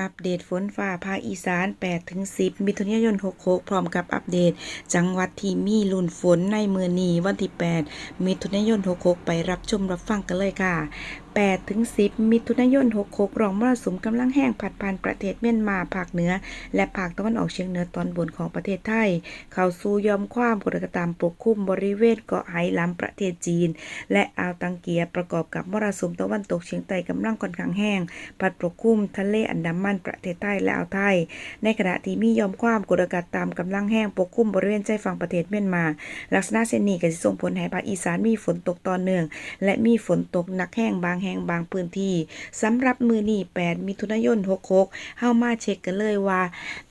อัปเดตฝนฟ้าภาคอีสาน 8-10 มิถุนายน 66 พร้อมกับอัปเดต จังหวัดที่มีลุ่นฝนในมือนีวันที่ 8 มิถุนายน 66 ไปรับชมรับฟังกันเลยค่ะ8ถึง10 มิถุนายน 66รองมรสุมกำลังแห้งผัดผ่านประเทศเมียนมาภาคเหนือ และภาคตะวันออกเฉียงเหนือตอนบนของประเทศไทย เข้าสู่ยอมความกดอากาศต่ำปกคลุมบริเวณเกาะไหหลำประเทศจีน และอ่าวตังเกียประกอบกับมรสุมตะวันตกเฉียงใต้กำลังค่อนข้างแห้งพัดปกคลุมทะเลอันดามันประเทศไทยและอ่าวไทย ในขณะที่มียอมความกดอากาศต่ำกำลังแห้งปกคลุมบริเวณใจฝั่งประเทศเมียนมา ลักษณะเช่นนี้ก็จะส่งผลให้ภาคอีสานมีฝนตกต่อเนื่องและมีฝนตกหนักแห้งบางแห่งบางพื้นที่สำหรับมือนี้8มิถุนายน66เฮามาเช็คกันเลยว่า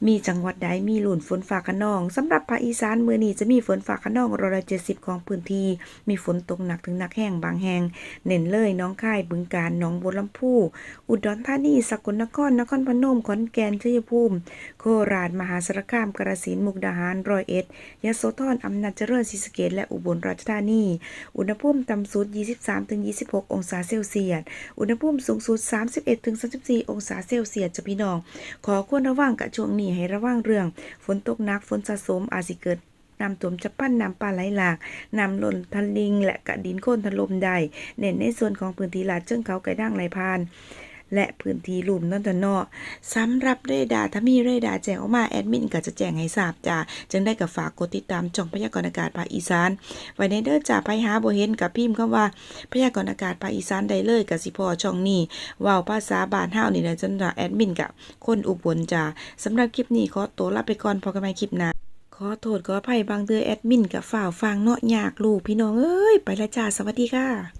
มีจังหวัดใดมีหลุนฝนฟ้าคะนองสำหรับภาคอีสานมือนี้จะมีฝนฟ้าคะนองร้อยละ70ของพื้นที่ มีฝนตกหนักถึงหนักแห้งบางแห่งเน้นเลยน้องค่ายบึงกาฬหนองบัวลำพู อุดรธานีสกลนครนครพนมขอนแก่นชัยภูมิ โคราชมหาสารคามกระสินธุ์มุกดาหารร้อยเอ็ดยโสธรอำนาจเจริญศรีสะเกษและอุบลราชธานี อุณหภูมิต่ำสุด 23-26 องศาเซลเซียสอุณหภูมิสูงสุด 31-34 องศาเซลเซียสจะพี่น้อง ขอควรระวังกับช่วงนี้ให้ระวังเรื่อง ฝนตกหนัก ฝนสะสมอาจสิเกิดน้ำท่วมจะปั้นน้ำป่าไหลหลากน้ำล้นทะลิง และกระดินโค่นถล่มได้เน้นในส่วนของพื้นที่ลาดเชิงเขาไก่ด่างไหลพาน และพื้นที่ลุ่มนั่นตะเนอสำหรับเรดาร์ถ้ามีเรดาร์แจ้งออกมาแอดมินก็จะแจ้งให้ทราบจ้าจึงได้กับฝากกดติดตามช่องพยากรณ์อากาศภาคอีสานไว้ในเด้อจ่าไปหาบ่เห็นกับพิมพ์คำว่าพยากรณ์อากาศภาคอีสานได้เลยกับสิพอช่องนี้ว้าภาษาบ้านเฮานี่แหละจนว่าแอดมินกับคนอุบลจ้าสำหรับคลิปนี้ขอตัวลาไปก่อนพอกันใหม่คลิปหน้าขอโทษขออภัยบางเดือแอดมินกับฝ่าวฟังเนาะยากลูกพี่น้องเอ้ย ไปละจ้าสวัสดีค่ะ